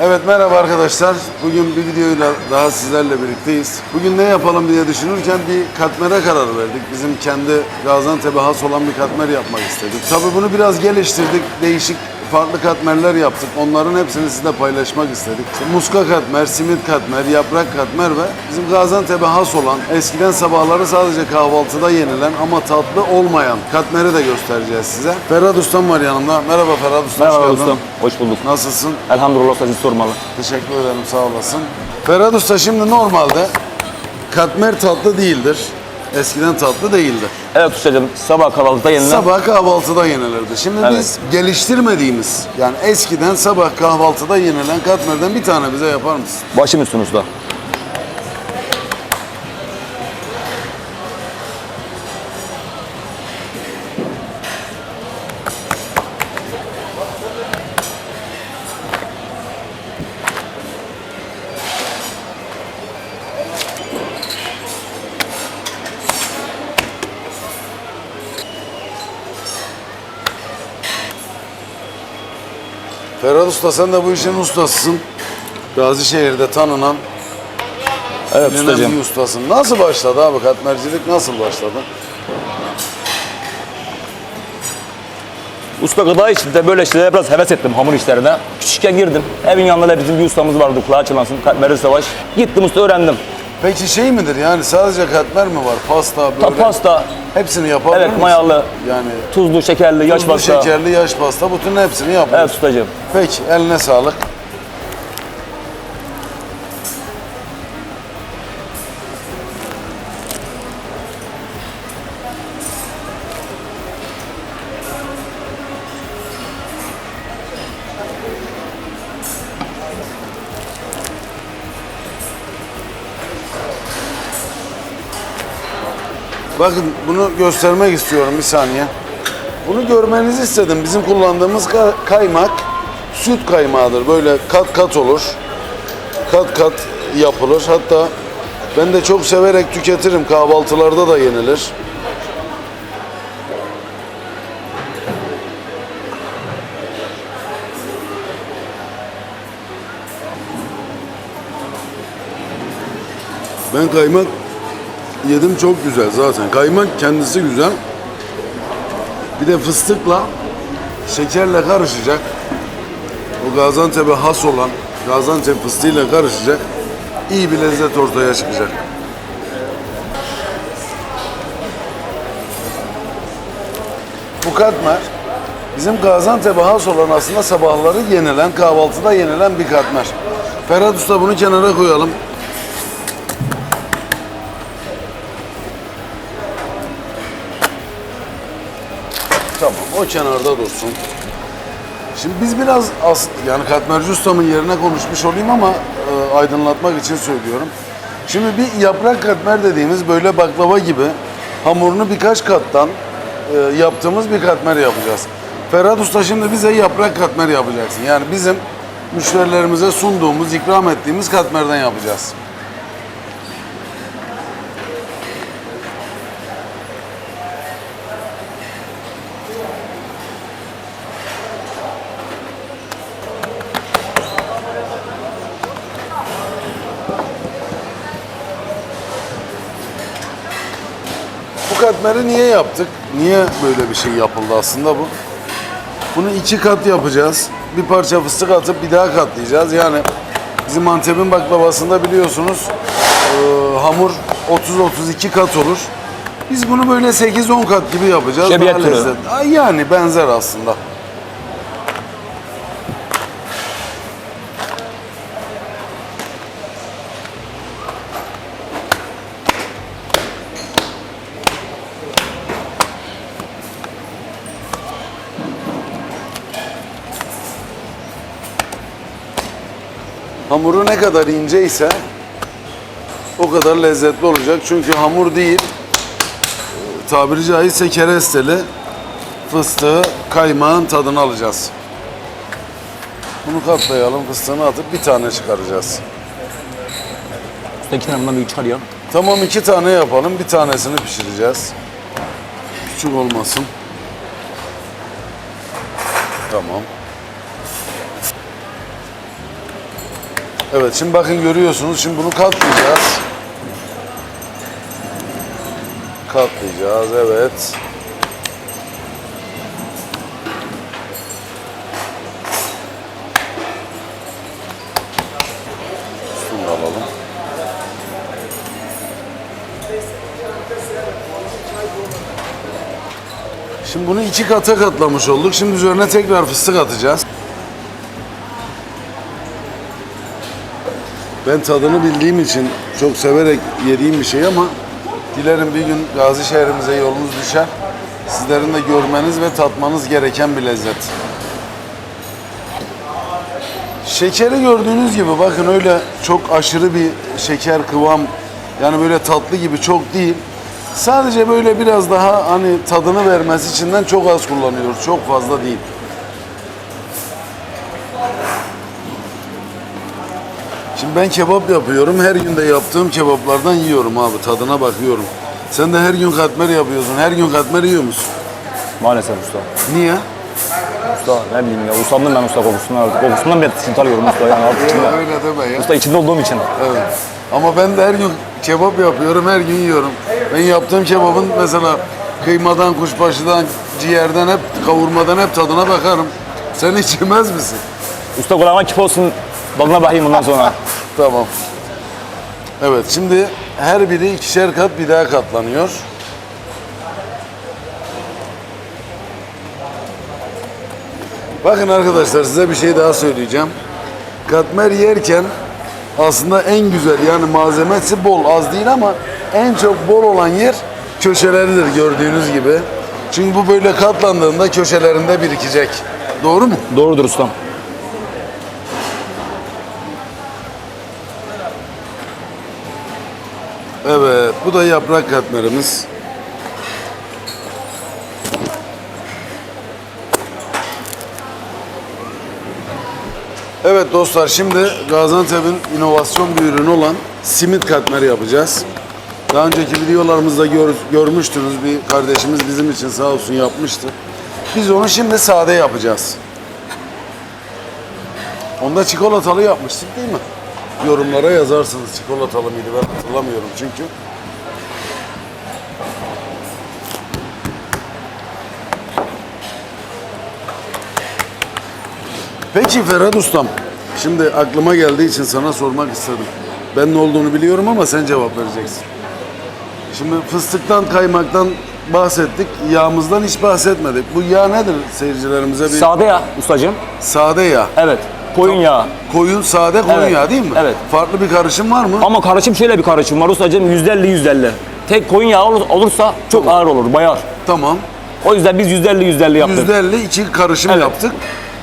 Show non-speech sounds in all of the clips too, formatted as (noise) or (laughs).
Evet merhaba arkadaşlar. Bugün bir videoyla daha sizlerle birlikteyiz. Bugün ne yapalım diye düşünürken bir katmere karar verdik. Bizim kendi Gaziantep'e has olan bir katmer yapmak istedik. Tabii bunu biraz geliştirdik. Değişik farklı katmerler yaptık. Onların hepsini sizle paylaşmak istedik. İşte muska katmer, simit katmer, yaprak katmer ve bizim Gaziantep'e has olan eskiden sabahları sadece kahvaltıda yenilen ama tatlı olmayan katmeri de göstereceğiz size. Ferhat Ustam var yanımda. Merhaba Ferhat Usta. hoş Merhaba geldin. ustam. Hoş bulduk. Nasılsın? Elhamdülillah usta sizi sormalı. Teşekkür ederim sağ olasın. Ferhat Usta şimdi normalde katmer tatlı değildir. Eskiden tatlı değildi. Evet ustacığım sabah kahvaltıda yenilen Sabah kahvaltıda yenilirdi. Şimdi Evet. biz geliştirmediğimiz yani eskiden sabah kahvaltıda yenilen katmerden bir tane bize yapar mısın? başım üstün usta. Ferhat Usta sen de bu işin ustasısın. Gazişehir'de tanınan Evet bilinen ustacığım. ustasın. Nasıl başladı abi katmercilik nasıl başladı? Usta gıda içinde böyle işlere biraz heves ettim hamur işlerine. Küçükken girdim. Evin yanında da bizim bir ustamız vardı kulağı çalansın. Katmeri Savaş. Gittim usta öğrendim. Peki şey midir yani sadece katmer mi var? Pasta, Ta börek pasta, hepsini yapabilir evet misin? mayalı, Yani tuzlu, şekerli, yaş tuzlu, pasta. şekerli, yaş pasta bütün hepsini yapıyorsun. Evet ustacığım. Peki eline sağlık. Bakın bunu göstermek istiyorum bir saniye. Bunu görmenizi istedim. Bizim kullandığımız ka- kaymak süt kaymağıdır. Böyle kat kat olur. Kat kat yapılır. Hatta ben de çok severek tüketirim. Kahvaltılarda da yenilir. Ben kaymak yedim çok güzel zaten. Kaymak kendisi güzel. Bir de fıstıkla şekerle karışacak. O Gaziantep'e has olan Gaziantep fıstığıyla karışacak. İyi bir lezzet ortaya çıkacak. Bu katmer bizim Gaziantep'e has olan aslında sabahları yenilen, kahvaltıda yenilen bir katmer. Ferhat Usta bunu kenara koyalım. O kenarda dursun. Şimdi biz biraz as, yani katmerci ustamın yerine konuşmuş olayım ama e, aydınlatmak için söylüyorum. Şimdi bir yaprak katmer dediğimiz böyle baklava gibi hamurunu birkaç kattan e, yaptığımız bir katmer yapacağız. Ferhat Usta şimdi bize yaprak katmer yapacaksın. Yani bizim müşterilerimize sunduğumuz, ikram ettiğimiz katmerden yapacağız. Bu katmeri niye yaptık? Niye böyle bir şey yapıldı aslında bu? Bunu iki kat yapacağız. Bir parça fıstık atıp bir daha katlayacağız. Yani bizim Antep'in baklavasında biliyorsunuz e, hamur 30-32 kat olur. Biz bunu böyle 8-10 kat gibi yapacağız. Şebiyet Daha türü. lezzetli. Yani benzer aslında. Hamuru ne kadar ince ise o kadar lezzetli olacak. Çünkü hamur değil, tabiri caizse keresteli fıstığı, kaymağın tadını alacağız. Bunu katlayalım, fıstığını atıp bir tane çıkaracağız. Usta iki tane bundan büyük çıkar ya. Tamam iki tane yapalım, bir tanesini pişireceğiz. Küçük olmasın. Tamam. Evet şimdi bakın görüyorsunuz. Şimdi bunu katlayacağız. Katlayacağız evet. Şunu alalım. Şimdi bunu iki kata katlamış olduk. Şimdi üzerine tekrar fıstık atacağız. Ben tadını bildiğim için çok severek yediğim bir şey ama dilerim bir gün Gazi şehrimize yolunuz düşer. Sizlerin de görmeniz ve tatmanız gereken bir lezzet. Şekeri gördüğünüz gibi bakın öyle çok aşırı bir şeker kıvam yani böyle tatlı gibi çok değil. Sadece böyle biraz daha hani tadını vermesi içinden çok az kullanıyoruz. Çok fazla değil. Şimdi ben kebap yapıyorum. Her gün de yaptığım kebaplardan yiyorum abi. Tadına bakıyorum. Sen de her gün katmer yapıyorsun. Her gün katmer yiyor musun? Maalesef usta. Niye? Usta ne bileyim ya usandım ben usta kokusundan artık. Kokusundan bile tiksinti alıyorum usta yani artık içinde. Öyle deme ya. Usta içinde olduğum için. Evet. Ama ben de her gün kebap yapıyorum, her gün yiyorum. Ben yaptığım kebabın mesela kıymadan, kuşbaşıdan, ciğerden hep kavurmadan hep tadına bakarım. Sen hiç yemez misin? Usta kulağıma kip olsun. Tadına bakayım bundan sonra. (laughs) Tamam. Evet şimdi her biri ikişer kat bir daha katlanıyor. Bakın arkadaşlar size bir şey daha söyleyeceğim. Katmer yerken aslında en güzel yani malzemesi bol az değil ama en çok bol olan yer köşeleridir gördüğünüz gibi. Çünkü bu böyle katlandığında köşelerinde birikecek. Doğru mu? Doğrudur ustam. Evet, bu da yaprak katmerimiz. Evet dostlar, şimdi Gaziantep'in inovasyon bir ürünü olan simit katmeri yapacağız. Daha önceki videolarımızda gör- görmüştünüz. Bir kardeşimiz bizim için sağ olsun yapmıştı. Biz onu şimdi sade yapacağız. Onda çikolatalı yapmıştık değil mi? Yorumlara yazarsınız çikolatalı mıydı ben hatırlamıyorum çünkü. Peki Ferhat Ustam, şimdi aklıma geldiği için sana sormak istedim. Ben ne olduğunu biliyorum ama sen cevap vereceksin. Şimdi fıstıktan, kaymaktan bahsettik, yağımızdan hiç bahsetmedik. Bu yağ nedir seyircilerimize bir Sade ya ustacığım. sade yağ. Evet. Koyun yağı. Koyun, sade koyun Evet, yağı değil mi? evet. Farklı bir karışım var mı? Ama karışım şöyle bir karışım var ustacığım. Yüzde elli yüzde elli. Tek koyun yağı olur- olursa çok ağır olur, bayar. Tamam. O yüzden biz yüzde elli yüzde elli yaptık. Yüzde elli iki karışım Evet. yaptık.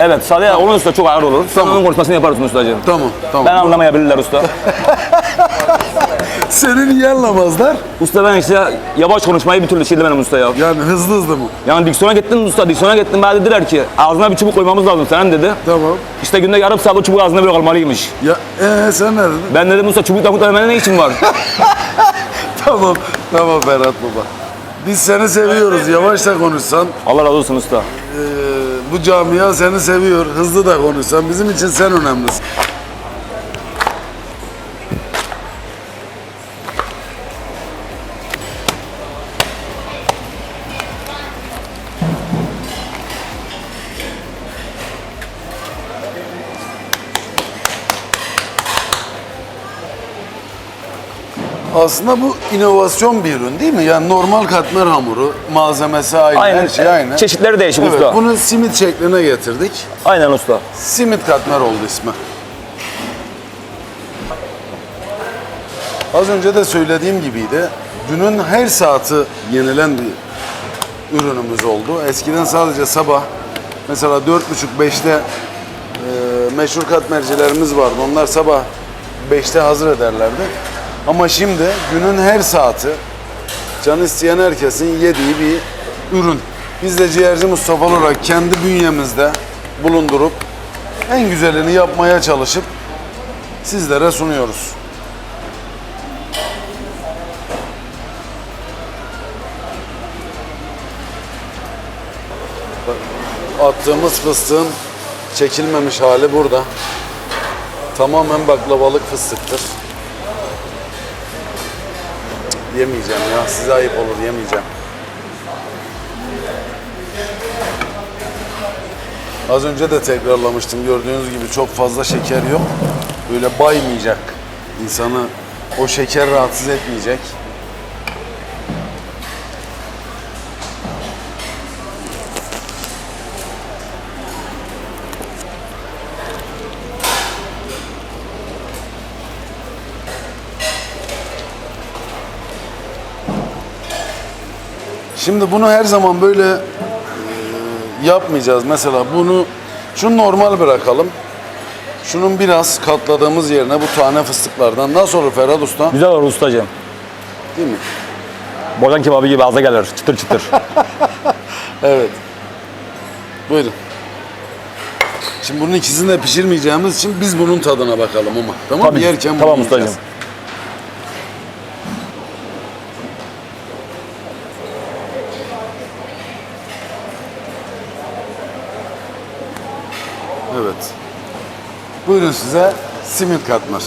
Evet sade yağı olursa çok ağır olur. Sen Tamam. onun konuşmasını yaparsın ustacığım. Tamam, tamam. Ben anlamayabilirler usta. (laughs) Seni niye anlamazlar? usta ben işte yavaş konuşmayı bir türlü şeydi benim usta ya. Yani hızlı hızlı mı? Yani diksiyona gittin usta, diksiyona gittin bana dediler ki ağzına bir çubuk koymamız lazım senin dedi. Tamam. İşte günde yarım saat o çubuk ağzında böyle kalmalıymış. Ya ee, sen ne dedin? Ben dedim usta çubukla muhtemelen ne işin var? (laughs) tamam, tamam Ferhat Baba. Biz seni seviyoruz. Yavaş da konuşsan. Allah razı olsun usta. ee, bu camia seni seviyor. Hızlı da konuşsan. Bizim için sen önemlisin. Aslında bu inovasyon bir ürün değil mi? Yani normal katmer hamuru, malzemesi aynı, her şey aynı. Çeşitleri değişik Evet, usta. bunu simit şekline getirdik. Aynen usta. Simit katmer oldu ismi. Az önce de söylediğim gibiydi. Günün her saati yenilen bir ürünümüz oldu. Eskiden sadece sabah mesela 4.30-5'te e, meşhur katmercilerimiz vardı. Onlar sabah 5'te hazır ederlerdi. Ama şimdi günün her saati can isteyen herkesin yediği bir ürün. Biz de ciğerci Mustafa olarak kendi bünyemizde bulundurup en güzelini yapmaya çalışıp sizlere sunuyoruz. Attığımız fıstığın çekilmemiş hali burada. Tamamen baklavalık fıstıktır. Yemeyeceğim ya. Size ayıp olur yemeyeceğim. Az önce de tekrarlamıştım. Gördüğünüz gibi çok fazla şeker yok. Böyle baymayacak. İnsanı o şeker rahatsız etmeyecek. Şimdi bunu her zaman böyle e, yapmayacağız. Mesela bunu şunu normal bırakalım. Şunun biraz katladığımız yerine bu tane fıstıklardan nasıl olur Ferhat Usta? Güzel olur ustacığım. Değil mi? Bojan kebabı gibi ağza gelir. Çıtır çıtır. (laughs) Evet. Buyurun. Şimdi bunun ikisini de pişirmeyeceğimiz için biz bunun tadına bakalım ama. Tamam mı? Yerken Tamam bunu yiyeceğiz. ustacığım. Buyurun size simit katmer.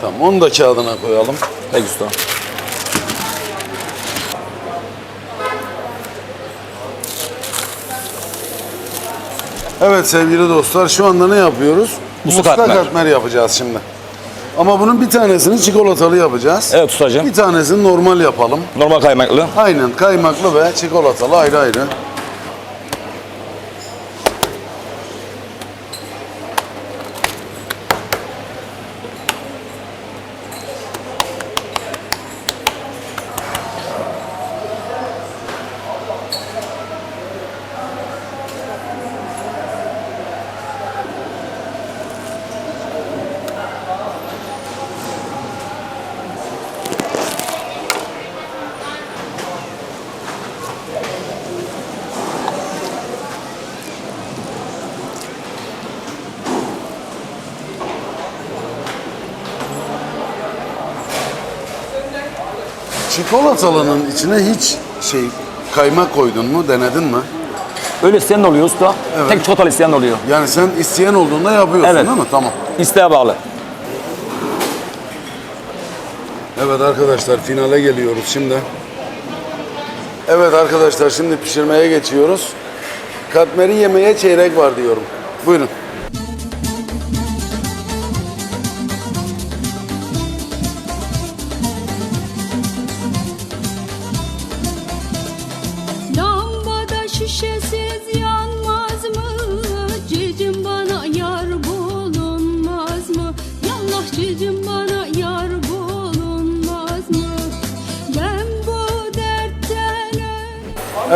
Tamam onu da kağıdına koyalım. Peki usta. Evet sevgili dostlar şu anda ne yapıyoruz? Muska katmer. katmer yapacağız şimdi. Ama bunun bir tanesini çikolatalı yapacağız. Evet ustacığım. Bir tanesini normal yapalım. Normal kaymaklı. Aynen kaymaklı ve çikolatalı ayrı ayrı. Çikolatalının içine hiç şey kaymak koydun mu? Denedin mi? Öyle isteyen de oluyor usta. Tek çikolatalı isteyen de oluyor. Yani sen isteyen olduğunda yapıyorsun Evet. değil mi? Tamam. İsteğe bağlı. Evet arkadaşlar finale geliyoruz şimdi. Evet arkadaşlar şimdi pişirmeye geçiyoruz. Katmeri yemeye çeyrek var diyorum. Buyurun.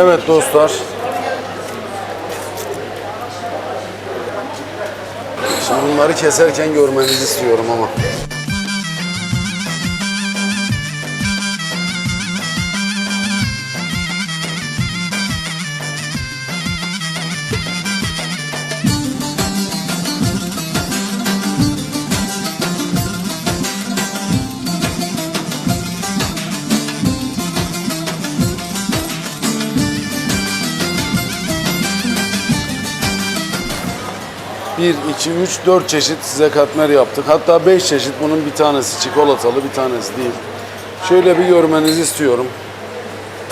Evet dostlar. Şimdi bunları keserken görmenizi istiyorum ama. Bir, iki, üç, dört çeşit size katmer yaptık. Hatta beş çeşit. Bunun bir tanesi çikolatalı, bir tanesi değil. Şöyle bir görmenizi istiyorum.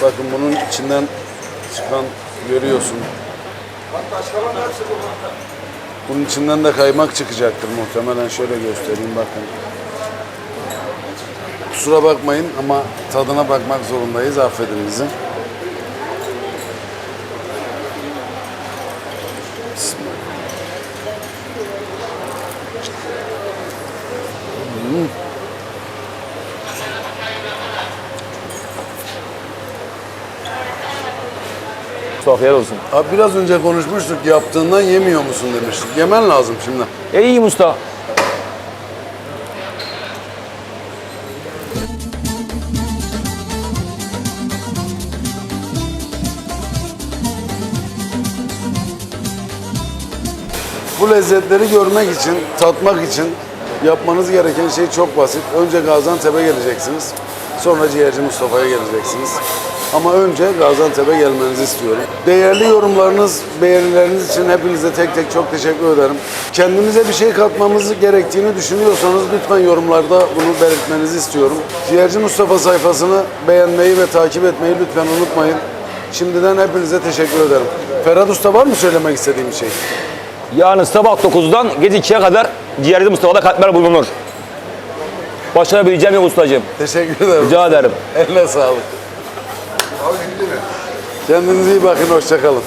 Bakın bunun içinden çıkan görüyorsun. Bunun içinden de kaymak çıkacaktır muhtemelen. Şöyle göstereyim bakın. Kusura bakmayın ama tadına bakmak zorundayız. Affedin bizi. Usta afiyet olsun. Abi biraz önce konuşmuştuk yaptığından yemiyor musun demiştik. Yemen lazım şimdi. E iyiyim usta. Bu lezzetleri görmek için, tatmak için yapmanız gereken şey çok basit. Önce Gaziantep'e geleceksiniz. Sonra Ciğerci Mustafa'ya geleceksiniz. Ama önce Gaziantep'e gelmenizi istiyorum. Değerli yorumlarınız, beğenileriniz için hepinize tek tek çok teşekkür ederim. Kendinize bir şey katmamız gerektiğini düşünüyorsanız lütfen yorumlarda bunu belirtmenizi istiyorum. Ciğerci Mustafa sayfasını beğenmeyi ve takip etmeyi lütfen unutmayın. Şimdiden hepinize teşekkür ederim. Ferhat Usta var mı söylemek istediğim bir şey? Yani sabah 9'dan gece 2'ye kadar ciğerci Mustafa'da katmer bulunur. Diyeceğim yok ustacığım. Teşekkür ederim. Rica ederim. Eline sağlık. Kendinize iyi bakın, hoşçakalın.